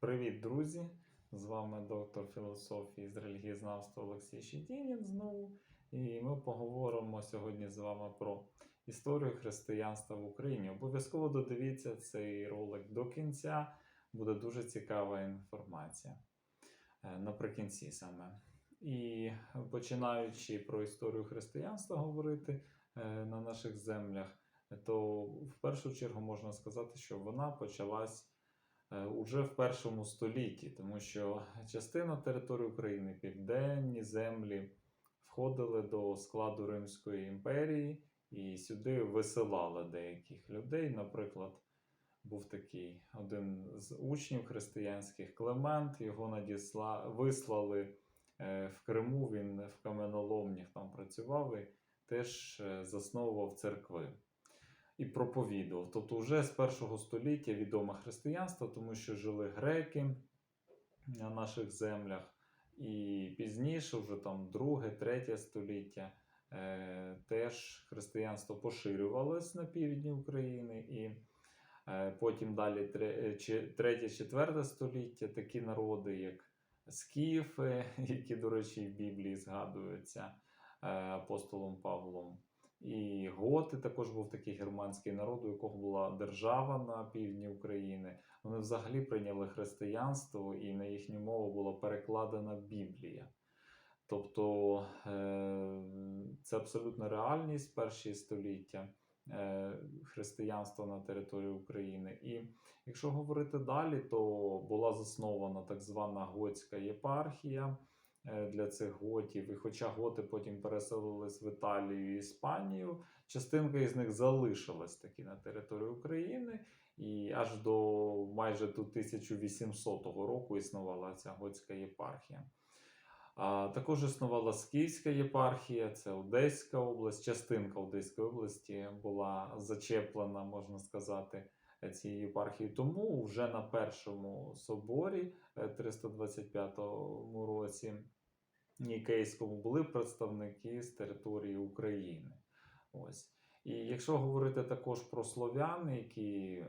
Привіт, друзі! З вами доктор філософії з релігієзнавства Олексій Щетінін знову. І ми поговоримо сьогодні з вами про історію християнства в Україні. Обов'язково додивіться цей ролик до кінця, буде дуже цікава інформація е, наприкінці саме. І починаючи про історію християнства говорити е, на наших землях, то в першу чергу можна сказати, що вона почалась е, уже в першому столітті, тому що частина території України, південні землі, входили до складу Римської імперії і сюди висилали деяких людей. Наприклад, був такий один з учнів християнських Клемент, його надісла, вислали в Криму, він в каменоломнях там працював і теж е, засновував церкви і проповідував. Тобто, вже з першого століття відоме християнство, тому що жили греки на наших землях, і пізніше, вже там друге, третє століття, е, теж християнство поширювалось на півдні України, і е, потім далі е, третє, четверте століття такі народи, як скіфи, які, до речі, в Біблії згадуються е, апостолом Павлом. І готи також був такий германський народ, у якого була держава на півдні України. Вони взагалі прийняли християнство, і на їхню мову була перекладена Біблія. Тобто е, це абсолютна реальність перші століття християнства на території України. І якщо говорити далі, то була заснована так звана готська єпархія е, для цих готів. І хоча готи потім переселились в Італію і Іспанію, частинка із них залишилась таки на території України. І аж до майже до 1800 року існувала ця готська єпархія. Також існувала Скіфська єпархія, це Одеська область, частинка Одеської області була зачеплена, можна сказати, цією єпархією. Тому вже на першому соборі е, 325 році Нікейському були представники з території України. Ось. І якщо говорити також про слов'ян, які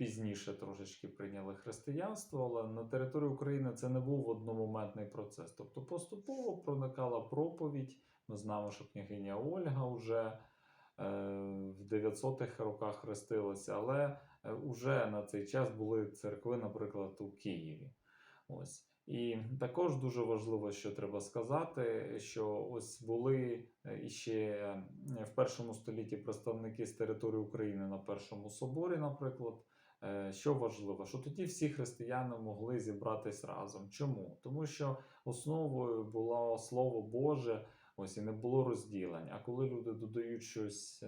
пізніше трошечки прийняли християнство, але на території України це не був одномоментний процес. Тобто поступово проникала проповідь. Ми знаємо, що княгиня Ольга вже е, в 900-х роках хрестилася, але е, уже на цей час були церкви, наприклад, у Києві. Ось. І також дуже важливо, що треба сказати, що ось були е, іще е, в першому столітті представники з території України на Першому соборі, наприклад. Е, Що важливо, що тоді всі християни могли зібратись разом. Чому? Тому що основою було Слово Боже, ось і не було розділень. А коли люди додають щось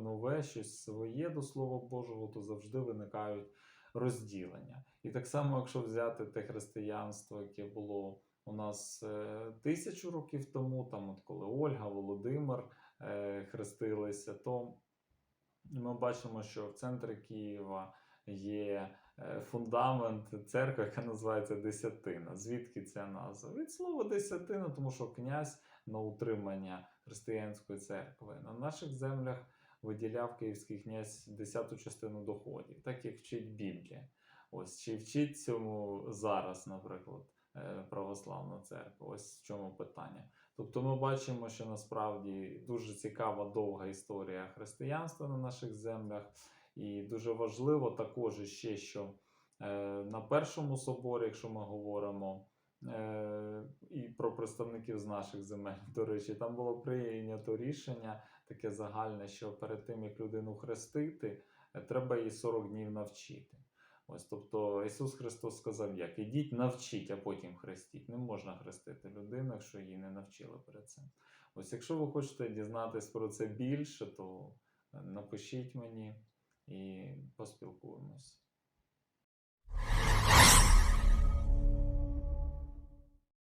нове, щось своє до Слова Божого, то завжди виникають розділення. І так само, якщо взяти те християнство, яке було у нас е, тисячу років тому, там, от коли Ольга, Володимир е, хрестилися, то ми бачимо, що в центрі Києва є е, фундамент церкви, яка називається Десятина. Звідки ця назва? Від слова десятина, тому що князь на утримання християнської церкви на наших землях виділяв київський князь десяту частину доходів, так як вчить Біблія. Ось чи вчить цьому зараз, наприклад, е, православна церква? Ось в чому питання. Тобто ми бачимо, що насправді дуже цікава довга історія християнства на наших землях, і дуже важливо також ще, що е, на першому соборі, якщо ми говоримо е, і про представників з наших земель, до речі, там було прийнято рішення таке загальне, що перед тим як людину хрестити, е, треба її 40 днів навчити. Ось, тобто Ісус Христос сказав, як ідіть, навчіть, а потім хрестіть. Не можна хрестити людину, якщо її не навчили перед цим. Ось, якщо ви хочете дізнатись про це більше, то напишіть мені і поспілкуємось.